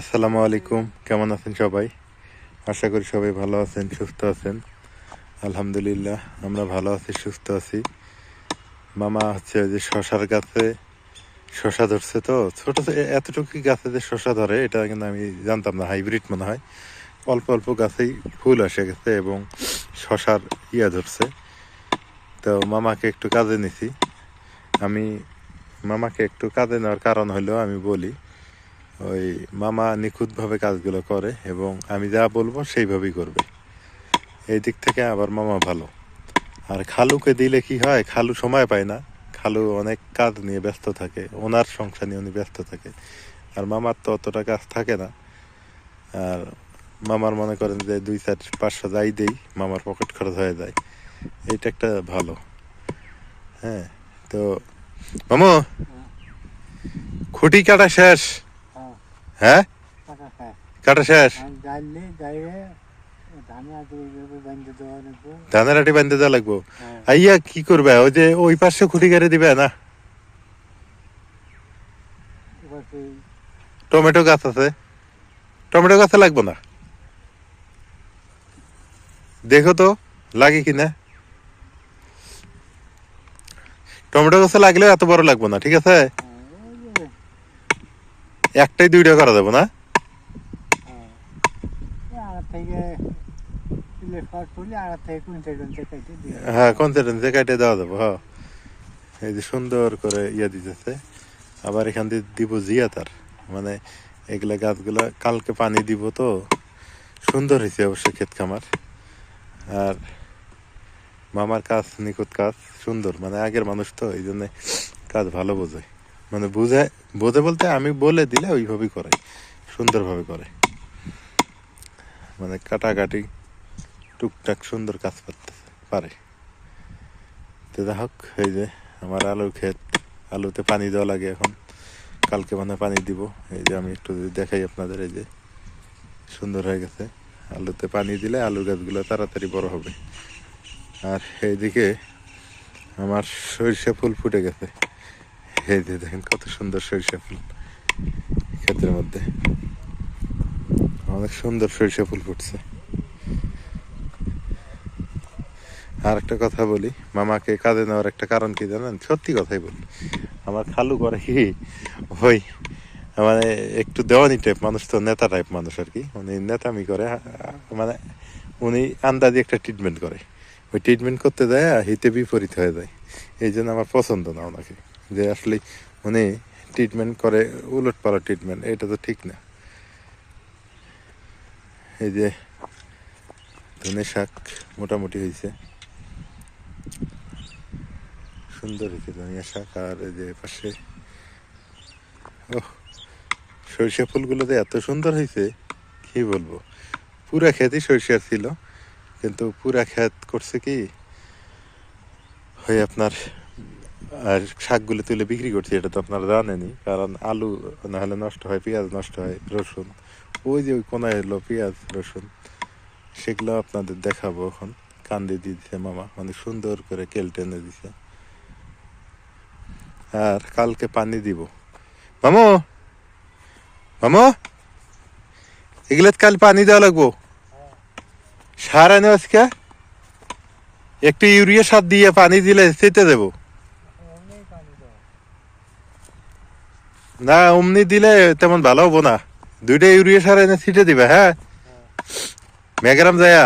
আসসালামু আলাইকুম। কেমন আছেন সবাই? আশা করি সবাই ভালো আছেন, সুস্থ আছেন। আলহামদুলিল্লাহ, আমরা ভালো আছি, সুস্থ আছি। মামা হচ্ছে যে শশার গাছে শশা ধরছে তো। ছোটো এতটুকু গাছে যে শশা ধরে, এটা কিন্তু আমি জানতাম না, হাইব্রিড মনে হয়। অল্প অল্প গাছেই ফুল এসে গেছে এবং শশার ইয়া ধরছে। তো মামাকে একটু কাজে নিছি। আমি মামাকে একটু কাজে নেওয়ার কারণ হলো আমি বলি ওই মামা নিখুঁতভাবে কাজগুলো করে এবং আমি যা বলব সেইভাবেই করবে। এই দিক থেকে আবার মামা ভালো। আর খালুকে দিলে কি হয়, খালু সময় পায় না। খালু অনেক কাজ নিয়ে ব্যস্ত থাকে, ওনার সংসার নিয়ে উনি ব্যস্ত থাকে। আর মামার তো অতটা কাজ থাকে না। আর মামার মনে করেন যে দুই চার পাঁচশো যাই দেই, মামার পকেট খরচ হয়ে যায়। এটা একটা ভালো। হ্যাঁ তো মামু, খুঁটি কাটা শেষ। হ্যাঁ। কাটা শেষ। দেওয়া ধানের আটি বান্ধে যা লাগবো? হ্যাঁ। আইয়া কি করবে? ওই যে ওই পাশে খুঁটি গাড়ি দিবে না? টমেটো গাছ আছে। টমেটো গাছে লাগবো না? দেখো তো লাগে কিনা টমেটো গাছে লাগলেও এত বড় লাগবো না ঠিক আছে? হ্যাঁ, একটাই দুইটা করা যাব না? হ্যাঁ। হ্যাঁ দেওয়া যাব হ্যাঁ। এই যে সুন্দর করে ইয়ে দিতেছে। আবার এখান দিয়ে দিব জিয়া তার মানে এগুলা গাছগুলা কালকে পানি দিব তো সুন্দর হয়েছে অবশ্য ক্ষেত খামার। আর মামার কাজ নিখুঁত কাজ সুন্দর। মানে আগের মানুষ তো এই জন্য কাজ ভালো বোঝে। মানে বুঝে, বোঝে বলতে আমি বলে দিলে ওইভাবেই করে, সুন্দরভাবে করে। মানে কাটাকাটি, টুকটাক সুন্দর কাজ করতে পারে। তো যা হোক, এই যে আমার আলুর ক্ষেত, আলুতে পানি দেওয়া লাগে এখন। কালকে মানে পানি দিব। এই যে আমি একটু যদি দেখাই আপনাদের, এই যে সুন্দর হয়ে গেছে। আলুতে পানি দিলে আলু গাছগুলো তাড়াতাড়ি বড় হবে। আর এইদিকে আমার সরিষা ফুল ফুটে গেছে। এই যে দেখেন কত সুন্দর সরিষা ফুল ক্ষেতের মধ্যে। অনেক সুন্দর সরিষা ফুল ফুটছে। আর একটা কথা বলি, মামাকে কাজে নেওয়ার একটা কারণ কি জানেন? সত্যি কথাই বলি, আমার খালু করে কি, ওই মানে একটু দেওয়ানি টাইপ মানুষ তো, নেতা টাইপ মানুষ আর কি। উনি নেতামি করে মানে উনি আন্দাজে একটা ট্রিটমেন্ট করে। ওই ট্রিটমেন্ট করতে আর হিতে বিপরীত হয়ে যায়। এই জন্য আমার পছন্দ না ওনাকে। যে আসলে উনি ট্রিটমেন্ট করে উলট পালট ট্রিটমেন্ট এটা তো ঠিক না। এই যে ধনে শাক মোটামুটি হয়েছে। সুন্দর হয়েছে ধনিয়া শাক, আর এই যে পাশে ও সরিষা ফুলগুলোতে এত সুন্দর হয়েছে, কি বলব? পুরা ক্ষেতই সরিষার ছিল, কিন্তু পুরা ক্ষেত করছে কি? হয়ে আপনার আর শাকগুলো তুলে বিক্রি করছি, এটা তো আপনারা জানেনই। কারণ আলু না হলে নষ্ট হয়, পেঁয়াজ নষ্ট হয়, রসুন। ওই যে ওই কোনায় এলো পেঁয়াজ, রসুন, সেগুলো আপনাদের দেখাবো এখন। কান্দে দিয়ে দিছে মামা অনেক সুন্দর করে কেল টেনে দিছে। আর কালকে পানি দিব। মামু! মামু! এগুলো কাল পানি দেওয়া লাগবো। সার আনে আজকে। একটু ইউরিয়া সার দিয়ে পানি দিলে সেতে দেবো অনেক পানি দেওয়া না অমনি দিলে তেমন ভালো হব না। দুইটা ইউরিয়া সার এনে ছিটে দিবে হ্যাঁ? মেঘরাম যায়া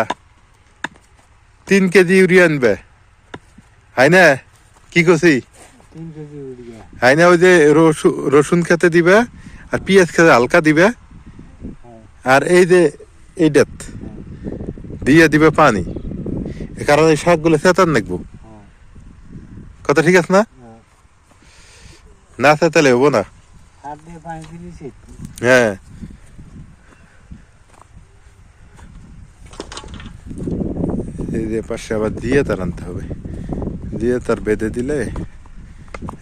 তিন কেজি ইউরিয়া আনবে। হাই না? কি করছি হাই না ওই যে রসুন খেতে দিবে আর পেঁয়াজ খেতে হালকা দিবে। হ্যাঁ। আর এই যে এই ডেত দিয়ে দিবে পানি। এ কারণে এই শাকগুলো চেতান নাকবো। হ্যাঁ। কথা ঠিক আছে না? হ্যাঁ। না চেতালে হব না। হ্যাঁ। এই যে পাশে আবার দিয়ে তার আনতে হবে। দিয়ে তার বেঁধে দিলে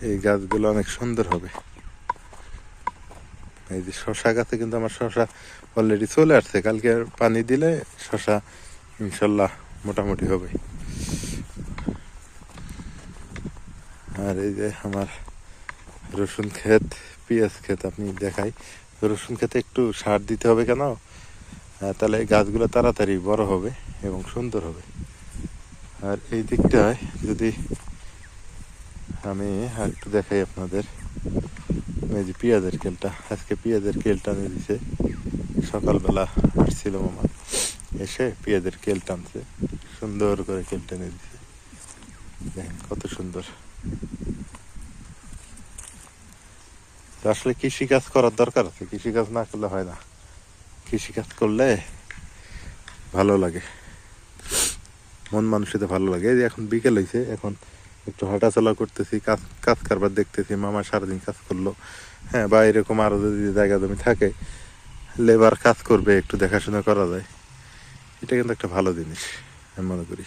এই গাছগুলো অনেক সুন্দর হবে। এই যে শশা গাছে কিন্তু আমার শশা অলরেডি চলে আসছে। কালকে পানি দিলে শশা ইনশাল্লাহ মোটামুটি হবে। আর এই যে আমার রসুন ক্ষেত পেঁয়াজ ক্ষেত আপনি দেখাই। রসুন খেতে একটু সার দিতে হবে কেন? আহ, তাহলে গাছগুলো তাড়াতাড়ি বড় হবে এবং সুন্দর হবে। আর এই দিকটায় যদি আমি একটু দেখাই আপনাদের। এই যে পেঁয়াজের কেলটা আজকে পেঁয়াজের কেলটা নিয়ে দিছে। সকালবেলা আসছিল মামা এসে পেঁয়াজের কেল টানছে সুন্দর করে কেল টেনে দিছে। দেখেন কত সুন্দর। তো আসলে কৃষি কাজ করার দরকার আছে। কৃষি কাজ না করলে হয় না। কৃষি কাজ করলে ভালো লাগে। মন মানুষেতে ভালো লাগে। এই যে এখন বিকেল হয়েছে এখন একটু হাঁটাচলা করতেছি, কাজ কাজ কারবার দেখতেছি, মামা সারাদিন কাজ করল। হ্যাঁ বা এরকম আরও যদি জায়গা জমি থাকে লেবার কাজ করবে, একটু দেখাশোনা করা যায়। এটা কিন্তু একটা ভালো জিনিস, আমি মনে করি।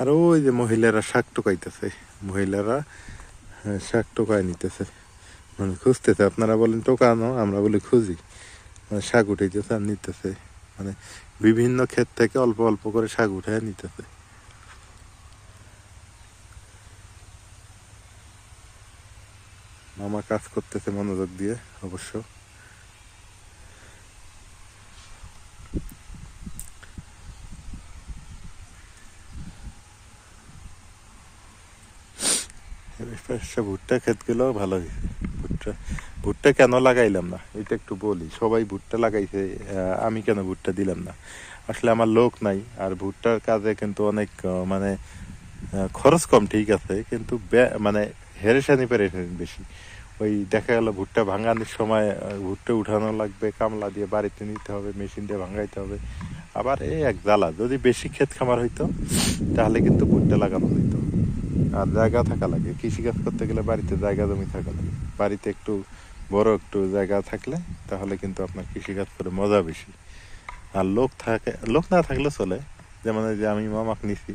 আর ওই যে মহিলারা শাক টোকাইতেছে। মহিলারা হ্যাঁ, শাক টোকায় নিতেছে। মানে খুঁজতেছে আপনারা বলেন টোকানো আমরা বলি খুঁজি। মানে শাক উঠাইতেছে আর নিতেছে। মানে বিভিন্ন ক্ষেত থেকে অল্প অল্প করে শাক উঠায় নিতেছে। মামা কাজ করতেছে মনোযোগ দিয়ে অবশ্য। ভুট্টা ক্ষেতগুলো ভালো হয়েছে। ভুট্টা ভুট্টা কেন লাগাইলাম না? এটা একটু বলি। সবাই ভুট্টা লাগাইছে আমি কেন ভুট্টা দিলাম না? আসলে আমার লোক নাই, আর ভুট্টার কাজে কিন্তু অনেক মানে খরচ কম ঠিক আছে, কিন্তু মানে হেরেশানি পেরেশানি বেশি। ওই দেখা গেল ভুট্টা ভাঙানোর সময় ভুট্টা উঠানো লাগবে, কামলা দিয়ে বাড়িতে নিতে হবে, মেশিন দিয়ে ভাঙাইতে হবে। আবার এই এক জ্বালা, যদি বেশি ক্ষেত খামার হইতো, তাহলে কিন্তু ভুট্টা লাগানো হইতো। আর জায়গা থাকা লাগে। কৃষিকাজ করতে গেলে বাড়িতে জায়গা জমি থাকা লাগে। বাড়িতে একটু বড় একটু জায়গা থাকলে তাহলে কিন্তু আপনার কৃষিকাজ করে মজা বেশি। আর লোক থাকে, লোক না থাকলে চলে। যেমন যে আমি মামাকে নিছি,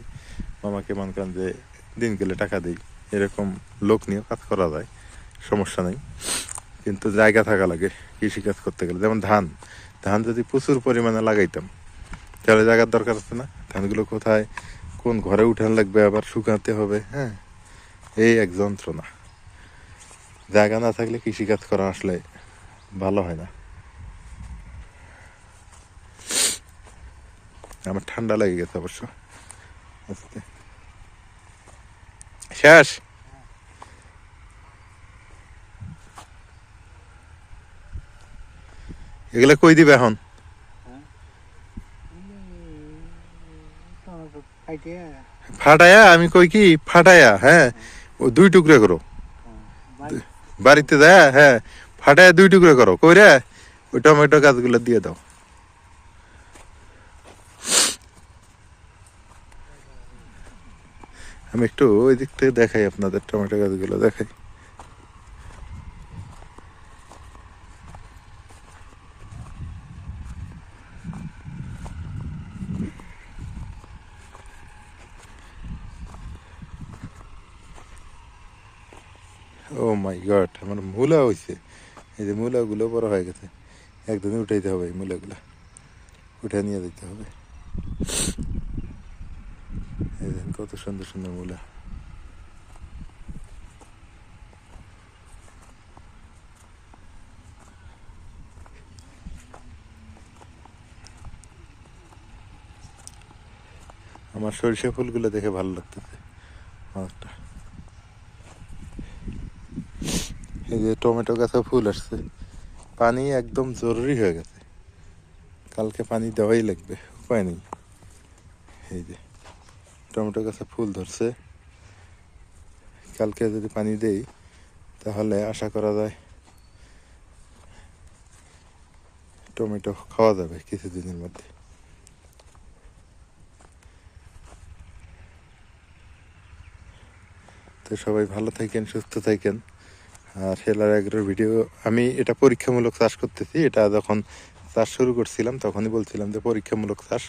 মামাকে মনে করেন যে দিন গেলে টাকা দিই। এরকম লোক নিয়ে কাজ করা যায়, সমস্যা নেই। কিন্তু জায়গা থাকা লাগে কৃষিকাজ করতে গেলে। যেমন ধান ধান যদি প্রচুর পরিমাণে লাগাইতাম, তাহলে জায়গার দরকার আছে না? ধানগুলো কোথায়? কোন ঘরে উঠান লাগবে, আবার শুকাতে হবে হ্যাঁ? এই এক যন্ত্রণা। জায়গা না থাকলে কৃষিকাজ করা আসলে ভালো হয় না। আমার ঠান্ডা লেগে গেছে অবশ্য। আজকে। শেষ? এগুলা কই দিবে এখন টমেটো খাইতে ফাটায়া আমি কই কি? ফাটায়া হ্যাঁ। ও দুই টুকরে করো। বাড়িতে দেয় হ্যাঁ। ফাটায়া দুই টুকরে করো। কইরে ওই টমেটো গাছগুলো দিয়ে দাও। আমি একটু ওই দিক থেকে দেখাই আপনাদের টমেটো গাছগুলো দেখাই ও মাই গড আমার মূলা হয়েছে এই যে মূলাগুলো বড় হয়ে গেছে। একদমই উঠাইতে হবে এই মূলাগুলো। উঠে নিয়ে যেতে হবে। এই কত সুন্দর সুন্দর মূলা। আমার সরিষা ফুলগুলো দেখে ভালো লাগতেছে। অনেকটা। এই যে টমেটো গাছে ফুল আসছে, পানি একদম জরুরি হয়ে গেছে। কালকে পানি দেওয়াই লাগবে, উপায় নেই। এই যে টমেটো গাছে ফুল ধরছে, কালকে যদি পানি দেই, তাহলে আশা করা যায় টমেটো খাওয়া যাবে কিছুদিনের মধ্যে। তো সবাই ভালো থাকেন, সুস্থ থাকেন। আর হেলার এগ্রোর ভিডিও আমি এটা পরীক্ষামূলক চাষ করতেছি। এটা যখন চাষ শুরু করছিলাম, তখনই বলছিলাম যে পরীক্ষামূলক চাষ,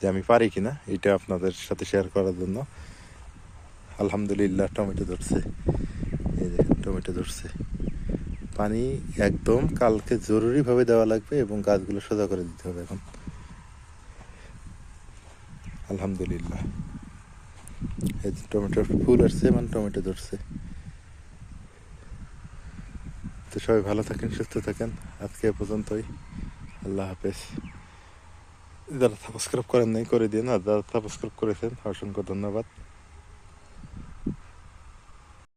যে আমি পারি কিনা, এটা আপনাদের সাথে শেয়ার করার জন্য। আলহামদুলিল্লাহ, টমেটো ধরছে। এই দেখেন, টমেটো ধরছে। পানি একদম কালকে জরুরিভাবে দেওয়া লাগবে এবং গাছগুলো সোজা করে দিতে হবে এখন। আলহামদুলিল্লাহ। এই টমেটোর ফুল আসছে মানে টমেটো ধরছে। তো সবাই ভালো থাকেন, সুস্থ থাকেন। আজকে পর্যন্তই। আল্লাহ হাফেজ। যারা সাবস্ক্রাইব করেন নাই, করে দিন আর যারা সাবস্ক্রাইব করেছেন, অসংখ্য ধন্যবাদ।